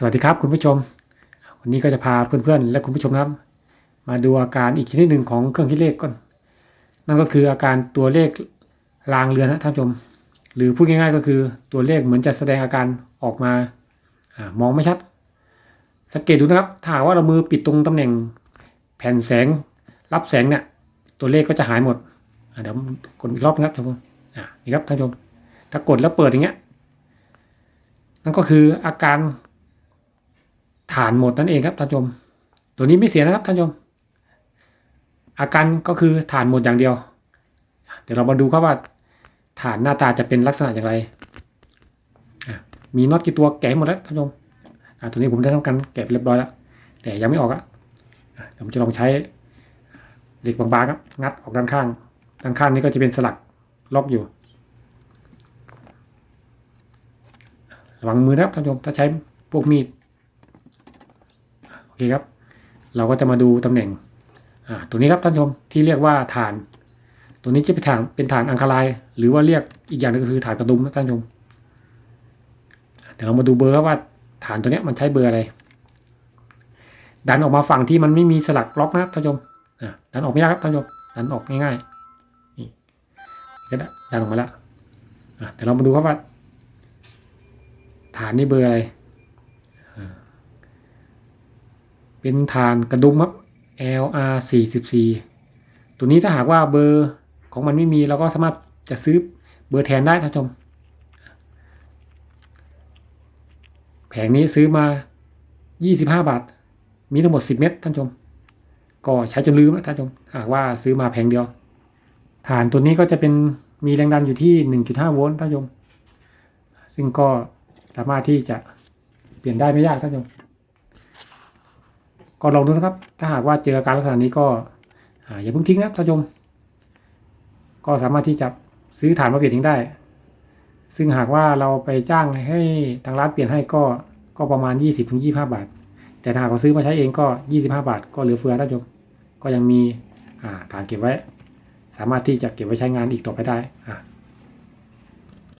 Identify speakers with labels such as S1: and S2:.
S1: สวัสดีครับคุณผู้ชม วันนี้ก็จะพาเพื่อนๆ และคุณผู้ชมครับ มาดูอาการอีกชนิดหนึ่งของเครื่องคิดเลขก่อน นั่นก็คืออาการตัวเลขลางเรือนนะท่านผู้ชม หรือพูดง่ายๆก็คือตัวเลขเหมือนจะแสดงอาการออกมาอมองไม่ชัด สังเกตดูนะครับถ้าว่าเรามือปิดตรงตำแหน่งแผ่นแสงรับแสงเนี่ยตัวเลขก็จะหายหมดเดี๋ยวกดอีกรอบนะครับท่านผู้ชมนี่ครับท่านผู้ชมถ้ากดแล้วเปิดอย่างเงี้ยนั่นก็คืออาการ ฐานหมดนั่นเองครับท่านชม ตัวนี้ไม่เสียนะครับท่านชม อาการก็คือฐานหมดอย่างเดียว เดี๋ยวเรามาดูครับว่าฐานหน้าตาจะเป็นลักษณะอย่างไร มีน็อตกี่ตัวแกะหมดแล้วท่านชมตัวนี้ผมได้ทำการแกะเรียบร้อยแล้ว แต่ยังไม่ออกอะเดี๋ยวผมจะลองใช้เหล็กบางๆครับงัดออกด้านข้าง ด้านข้างนี้ก็จะเป็นสลักล็อกอยู่ ระวังมือนะครับท่านผู้ชมถ้าใช้พวกมีด เคครับ เราก็จะมาดูตำแหน่งตัวนี้ครับท่านผู้ชมที่เรียกว่าฐาน ตัวนี้จะเป็นฐานเป็นฐานอังคาราย หรือว่าเรียกอีกอย่างหนึงก็คือฐานกระดุมนะท่านผู้ชมเดี๋ยวเรามาดูเบอร์ครับว่าฐานตัวเนี้ยมันใช้เบอร์อะไร ดันออกมาฝั่งที่มันไม่มีสลักล็อกนะครับท่านผู้ชมดันออกไม่ยากครับท่านผู้ชมดันออกง่ายๆนี่ก็ได้ดันออกมาแล้วอ่เดี๋ยวเรามาดูครับว่า ฐานนี่เบอร์อะไรอ่า เป็นฐานกระดุมครับ LR 44ตัวนี้ถ้าหากว่าเบอร์ของมันไม่มีเราก็สามารถจะซื้อเบอร์แทนได้ท่านผู้ชม แผงนี้ซื้อมา 25 บาท มีทั้งหมด 10 เม็ดท่านผู้ชม ก็ใช้จนลืมนะท่านผู้ชม หากว่าซื้อมาแผงเดียว ฐานตัวนี้ก็จะเป็นมีแรงดันอยู่ที่ 1.5 โวลต์ท่านผู้ชม ซึ่งก็สามารถที่จะเปลี่ยนได้ไม่ยากท่านผู้ชม ก็ลองดูนะครับ ถ้าหากว่าเจออาการลักษณะนี้ก็อย่าเพิ่งทิ้งนะครับท่านผู้ชม ก็สามารถที่จะซื้อฐานมาเปลี่ยนทิ้งได้ ซึ่งหากว่าเราไปจ้างให้ทางร้านเปลี่ยนให้ก็ก็ประมาณ 20-25 บาท แต่ถ้าหากเราซื้อมาใช้เองก็ 25 บาท ก็เหลือเฟือท่านผู้ชม ก็ยังมีฐานเก็บไว้ สามารถที่จะเก็บไว้ใช้งานอีกต่อไปได้